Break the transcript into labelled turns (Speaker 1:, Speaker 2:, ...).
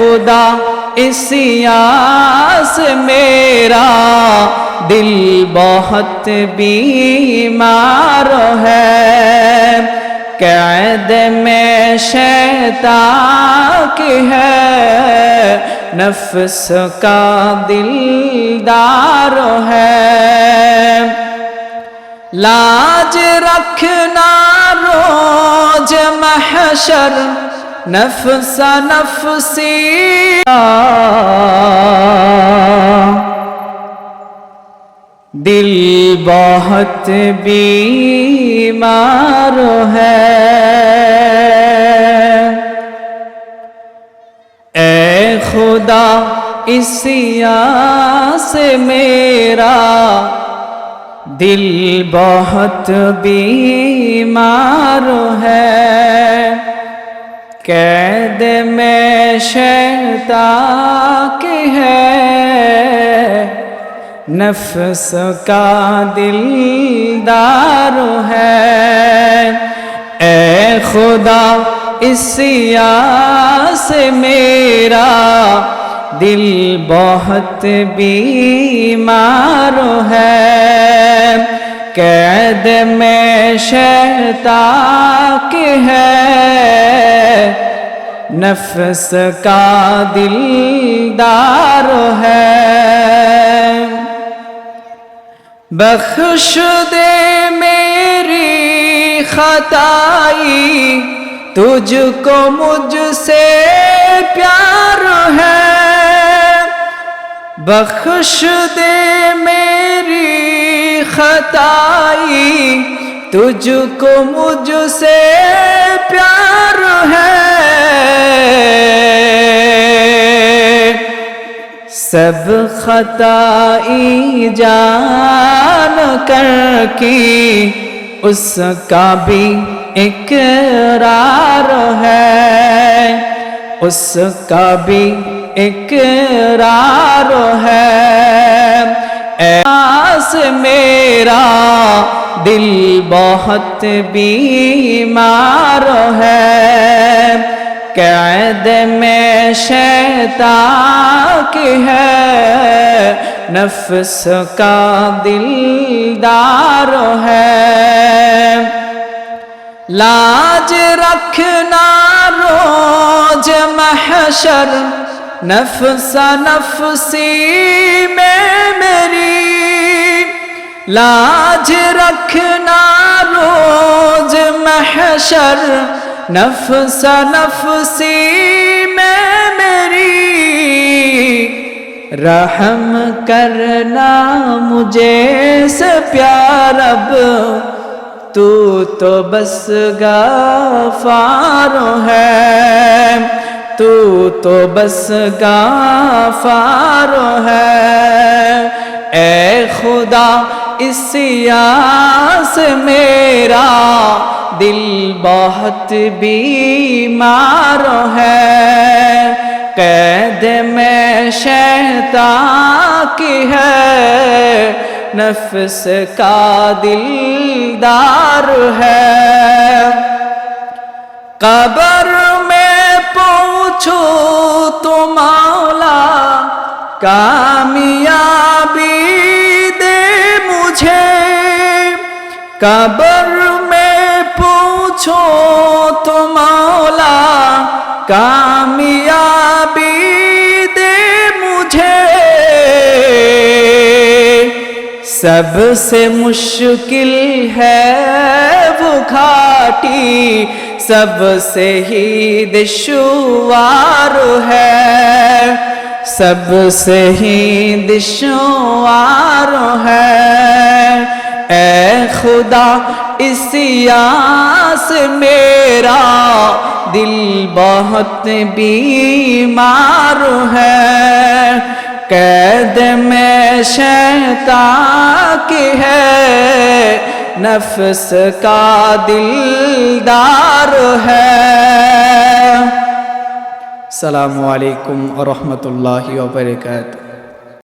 Speaker 1: خدا اس یاس میرا دل بہت بیمار ہے۔ قید میں شیطان کی ہے۔ نفس کا دلدار ہے۔ لاج رکھنا روز محشر نفس نفسی دل بہت بیمار ہے اے خدا اس سے میرا دل بہت بیمار ہے قید میں شیطان کی ہے، نفس کا دلدار ہے۔ اے خدا، اس سے میرا دل بہت بیمار ہے۔ قید میں شیطان ہے۔ نفس کا دلدار ہے۔ بخش دے میری خطائی تجھ کو مجھ سے پیار ہے۔ بخش دے میری خطائی، تجھ کو مجھ سے پیار ہے۔ سب خطائی جان کر کی، اس کا بھی اقرار ہے۔ اس کا بھی اقرار ہے۔ ایس میرا دل بہت بیمار ہے۔ قید میں شیطان کی ہے۔ نفس کا دلدار ہے۔ لاج رکھنا روز محشر نفس نفسی میں میری لاج رکھنا روز محشر نفس نفسی میں میری رحم کرنا مجھے سے پیار اب تو تو بس غفار ہے تو تو بس غفار ہے۔ اے خدا، اس سے میرا دل بہت بیمار ہے۔ قید میں شیطان کی ہے۔ نفس کا دلدار ہے۔ قبر پوچھو تو مولا کامیابی دے مجھے قبر میں پوچھو تو مولا کامیابی دے مجھے سب سے مشکل ہے وہ گھاٹی سب سے ہی دشوار ہے۔ سب سے ہی دشوار ہے۔ اے خدا اس سے میرا دل بہت بیمار ہے۔ قید میں شیطان کی ہے، نفس کا دلدار দিলদার হ্যাঁ সালামু আলাইকুম রহমতুল্লাহ বারকাতুহু